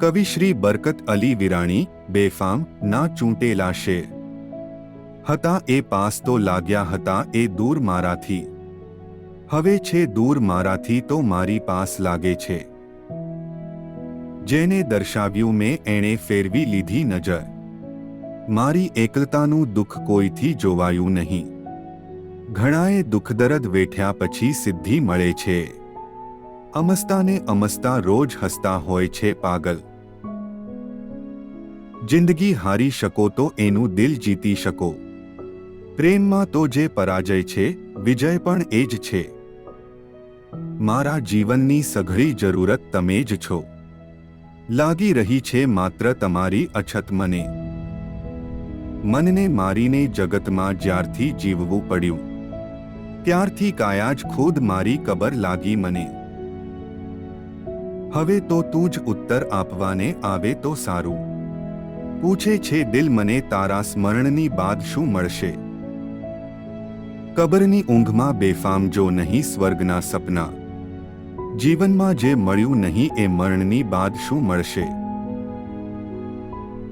કવિ શ્રી બરકત અલી વિરાણી, બેફામ, ના ચૂંટેલા શેર હતા એ પાસ તો લાગ્યા હતા એ દૂર મારાથી. હવે છે દૂર મારાથી તો મારી પાસ લાગે છે. જેને દર્શાવ્યું મેં એણે ફેરવી લીધી નજર. મારી એકલતાનું દુઃખ કોઈથી જોવાયું નહીં. ઘણાએ દુઃખદરદ વેઠ્યા પછી સિદ્ધિ મળે છે. અમસ્તાને અમસ્તા રોજ હસતા હોય છે પાગલ. જિંદગી હારી શકો તો એનું દિલ જીતી શકો. પ્રેમમાં તો જે પરાજય છે, વિજય પણ એ જ છે. મારા જીવનની સઘળી જરૂરત તમે જ છો. લાગી રહી છે માત્ર તમારી અછત મને. મનને મારીને જગતમાં જ્યારથી જીવવું પડ્યું. ત્યારથી કાયા જ ખુદ મારી કબર લાગી મને. હવે તો તું જ ઉત્તર આપવાને આવે તો સારું. પૂછે છે દિલ મને તારા સ્મરણની બાદ શું મળશે? કબરની ઊંઘમાં બેફામ જો નહીં સ્વર્ગના સપના. જીવનમાં જે મળ્યું નહીં એ મરણની બાદ શું મળશે?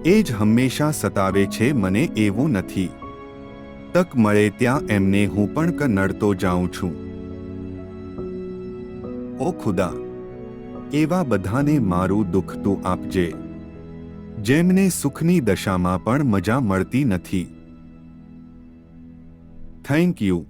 એ જ હંમેશા સતાવે છે મને એવું નથી. તક મળે ત્યાં એમને હું પણ ક નડતો જાઉં છું. ઓ ખુદા! એવા બધાને મારું દુઃખ તું આપજે. જેમને સુખની દશામાં પણ મજા મળતી નથી. Thank you